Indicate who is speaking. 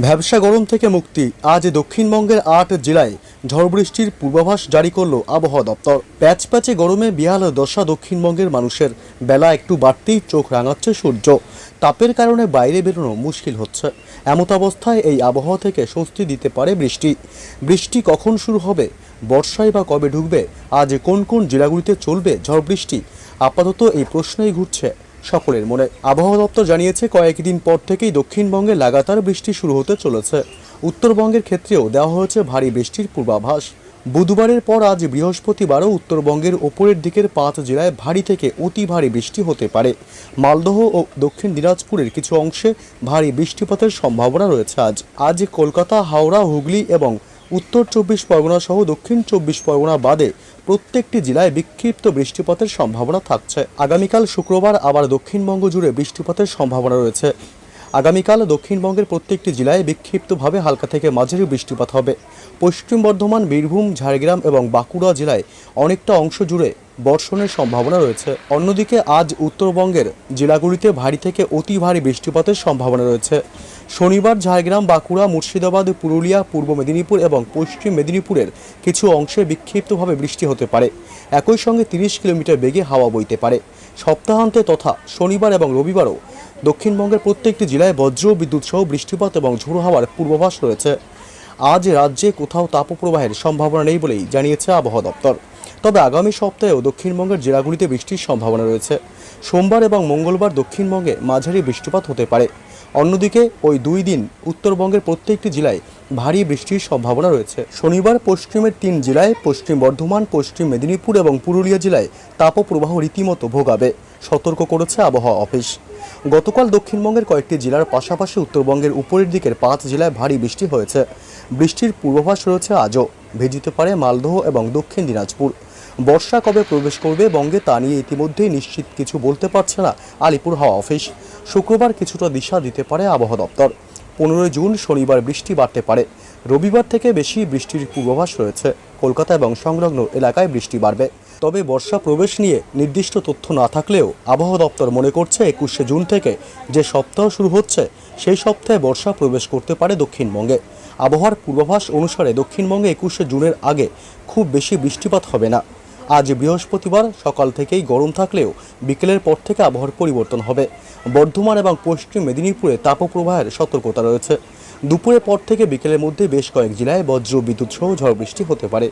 Speaker 1: ভ্যাবসা গরম থেকে মুক্তি। আজ দক্ষিণবঙ্গের আট জেলায় ঝড় বৃষ্টির পূর্বাভাস জারি করল আবহাওয়া দপ্তর। প্যাচ প্যাচে গরমে বিহাল দশা দক্ষিণবঙ্গের মানুষের। বেলা একটু বাড়তেই চোখ রাঙাচ্ছে সূর্য। তাপের কারণে বাইরে বেরোনো মুশকিল হচ্ছে। এমত অবস্থায় এই আবহাওয়া থেকে স্বস্তি দিতে পারে বৃষ্টি। বৃষ্টি কখন শুরু হবে? বর্ষায় বা কবে ঢুকবে? আজ কোন কোন জেলাগুলিতে চলবে ঝড় বৃষ্টি? আপাতত এই প্রশ্নই ঘুরছে সকলের মনে আবহাওয়া দপ্তর জানিয়েছে, কয়েকদিন পর থেকেই দক্ষিণবঙ্গে লাগাতার বৃষ্টি শুরু হতে চলেছে। উত্তরবঙ্গের ক্ষেত্রেও দেওয়া হয়েছে ভারী বৃষ্টির পূর্বাভাস। বুধবারের পর আজ বৃহস্পতিবারও উত্তরবঙ্গের ওপরের দিকের পাঁচ জেলায় ভারী থেকে অতি ভারী বৃষ্টি হতে পারে। মালদহ ও দক্ষিণ দিনাজপুরের কিছু অংশে ভারী বৃষ্টিপাতের সম্ভাবনা রয়েছে আজ। আজ কলকাতা, হাওড়া, হুগলি এবং উত্তর চব্বিশ পরগনা সহ দক্ষিণ চব্বিশ পরগনা বাদে প্রত্যেকটি জেলায় বিক্ষিপ্ত বৃষ্টিপাতের সম্ভাবনা থাকছে। আগামীকাল শুক্রবার আবার দক্ষিণবঙ্গ জুড়ে বৃষ্টিপাতের সম্ভাবনা রয়েছে। আগামীকাল দক্ষিণবঙ্গের প্রত্যেকটি জেলায় বিক্ষিপ্তভাবে হালকা থেকে মাঝারি বৃষ্টিপাত হবে। পশ্চিম বর্ধমান, বীরভূম, ঝাড়গ্রাম এবং বাঁকুড়া জেলায় অনেকটা অংশ জুড়ে বর্ষণের সম্ভাবনা রয়েছে। অন্যদিকে আজ উত্তরবঙ্গের জেলাগুলিতে ভারী থেকে অতি ভারী বৃষ্টিপাতের সম্ভাবনা রয়েছে। শনিবার ঝাড়গ্রাম, বাঁকুড়া, মুর্শিদাবাদ, পুরুলিয়া, পূর্ব মেদিনীপুর এবং পশ্চিম মেদিনীপুরের কিছু অংশে বিক্ষিপ্তভাবে বৃষ্টি হতে পারে। একই সঙ্গে তিরিশ কিলোমিটার বেগে হাওয়া বইতে পারে। সপ্তাহান্তে তথা শনিবার এবং রবিবারও দক্ষিণবঙ্গের প্রত্যেকটি জেলায় বজ্র, বিদ্যুৎ সহ বৃষ্টিপাত এবং ঝোড়ো হাওয়ার পূর্বাভাস রয়েছে। আজ রাজ্যে কোথাও তাপপ্রবাহের সম্ভাবনা নেই বলেই জানিয়েছে আবহাওয়া দপ্তর। তবে আগামী সপ্তাহেও দক্ষিণবঙ্গের জেলাগুলিতে বৃষ্টির সম্ভাবনা রয়েছে। সোমবার এবং মঙ্গলবার দক্ষিণবঙ্গে মাঝারি বৃষ্টিপাত হতে পারে। অন্যদিকে ওই দুই দিন উত্তরবঙ্গের প্রত্যেকটি জেলায় ভারী বৃষ্টির সম্ভাবনা রয়েছে। শনিবার পশ্চিমের তিন জেলায়, পশ্চিম বর্ধমান, পশ্চিম মেদিনীপুর এবং পুরুলিয়া জেলায় তাপপ্রবাহ রীতিমতো ভোগাবে, সতর্ক করেছে আবহাওয়া অফিস। গতকাল দক্ষিণবঙ্গের কয়েকটি জেলার পাশাপাশি উত্তরবঙ্গের উপরের দিকের পাঁচ জেলায় ভারী বৃষ্টি হয়েছে। বৃষ্টির পূর্বাভাস রয়েছে আজও। ভেজিতে পারে মালদহ এবং দক্ষিণ দিনাজপুর। বর্ষা কবে প্রবেশ করবে বঙ্গে তা নিয়ে ইতিমধ্যেই নিশ্চিত কিছু বলতে পারছে না আলিপুর হাওয়া অফিস। শুক্রবার কিছুটা দিশা দিতে পারে আবহাওয়া দপ্তর। পনেরোই জুন শনিবার বৃষ্টি বাড়তে পারে। রবিবার থেকে বেশি বৃষ্টির পূর্বাভাস রয়েছে। কলকাতা এবং সংলগ্ন এলাকায় বৃষ্টি বাড়বে। তবে বর্ষা প্রবেশ নিয়ে নির্দিষ্ট তথ্য না থাকলেও আবহাওয়া দপ্তর মনে করছে একুশে জুন থেকে যে সপ্তাহ শুরু হচ্ছে, সেই সপ্তাহে বর্ষা প্রবেশ করতে পারে দক্ষিণবঙ্গে। আবহাওয়ার পূর্বাভাস অনুসারে দক্ষিণবঙ্গে একুশে জুনের আগে খুব বেশি বৃষ্টিপাত হবে না। আজ বৃহস্পতিবার সকাল থেকেই গরম থাকলেও বিকেলের পর থেকে আবহাওয়ার পরিবর্তন হবে। বর্ধমান এবং পশ্চিম মেদিনীপুরে তাপপ্রবাহের সতর্কতা রয়েছে। দুপুরের পর থেকে বিকেলের মধ্যে বেশ কয়েক জেলায় বজ্র বিদ্যুৎ সহ ঝড় বৃষ্টি হতে পারে।